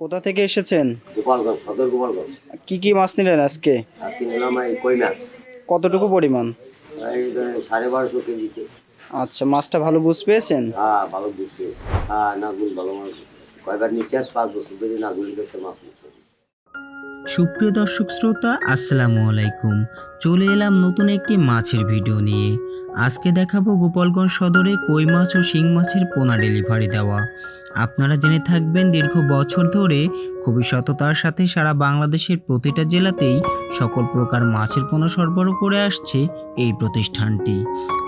কোথা থেকে এসেছেন? গোপালগঞ্জ সদর গোপালগঞ্জ। কি কি মাছ নিলেন আজকে? আজকে নিলাম এই কই মাছ? কতটুকু পরিমাণ? এই সাড়ে বারোশো কেজিতে। আচ্ছা মাছটা ভালো বুঝ পেয়েছেন? হ্যাঁ ভালো বুঝছে হ্যাঁ নাগুল ভালো মাছ। কয়বার নিঃশ্বাস পাঁচ বছর ধরে নাগুল করতে মাছ নিচ্ছে। সুপ্রিয় দর্শক শ্রোতা, আসসালামু আলাইকুম। চলে এলাম নতুন একটি মাছের ভিডিও নিয়ে। আজকে দেখাবো গোপালগঞ্জ সদরে কই মাছ ও শিং মাছের পোনা ডেলিভারি দেওয়া। আপনারা জেনে থাকবেন, দীর্ঘ বছর ধরে খুবই সততার সাথে সারা বাংলাদেশের প্রতিটা জেলাতেই সকল প্রকার মাছের পোনা সরবরাহ করে আসছে এই প্রতিষ্ঠানটি।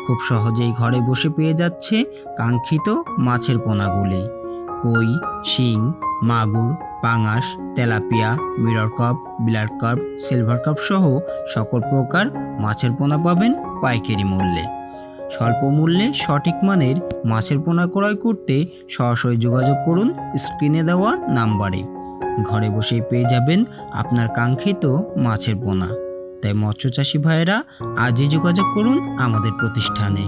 খুব সহজেই ঘরে বসে পেয়ে যাচ্ছে কাঙ্ক্ষিত মাছের পোনাগুলি। কই, শিং, মাগুর পাঙাশ, তেলাপিয়া, মিরর কাপ, বিলার কাপ, সিলভার কাপ সহ সকল প্রকার মাছের পোনা পাবেন পাইকারি মূল্যে। স্বল্প মূল্যে সঠিক মানের মাছের পোনা ক্রয় করতে সরাসরি যোগাযোগ করুন স্ক্রিনে দেওয়া নাম্বারে। ঘরে বসেই পেয়ে যাবেন আপনার কাঙ্ক্ষিত মাছের পোনা। তাই মৎস্যচাষী ভাইয়েরা, আজই যোগাযোগ করুন আমাদের প্রতিষ্ঠানে।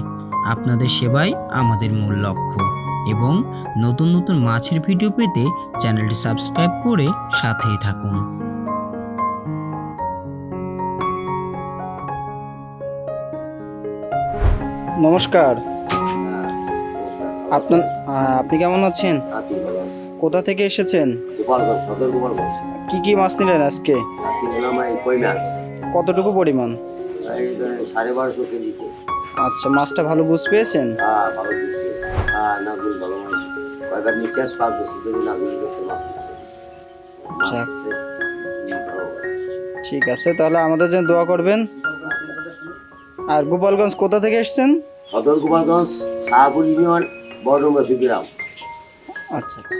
আপনাদের সেবাই আমাদের মূল লক্ষ্য। এবং নতুন নতুন মাছের ভিডিও পেতে চ্যানেলটি সাবস্ক্রাইব করে সাথেই থাকুন। নমস্কার। আপনার আপনি কেমন আছেন। কোথা থেকে এসেছেন? কি কি মাছ নিলেন আজকে? কতটুকু পরিমাণ? আচ্ছা মাছটা ভালো বুঝ পেয়েছেন? কয়বার নিঃশ্বাস পাঁচ বছর ধরে নাগুল করতে মাছ নিচ্ছে। ঠিক আছে তাহলে আমাদের জন্য দোয়া করবেন। আর গোপালগঞ্জ কোথা থেকে এসছেন? সদর গোপালগঞ্জ শাহপুর ইউনিয়ন বড় গ্রাম আচ্ছা আচ্ছা।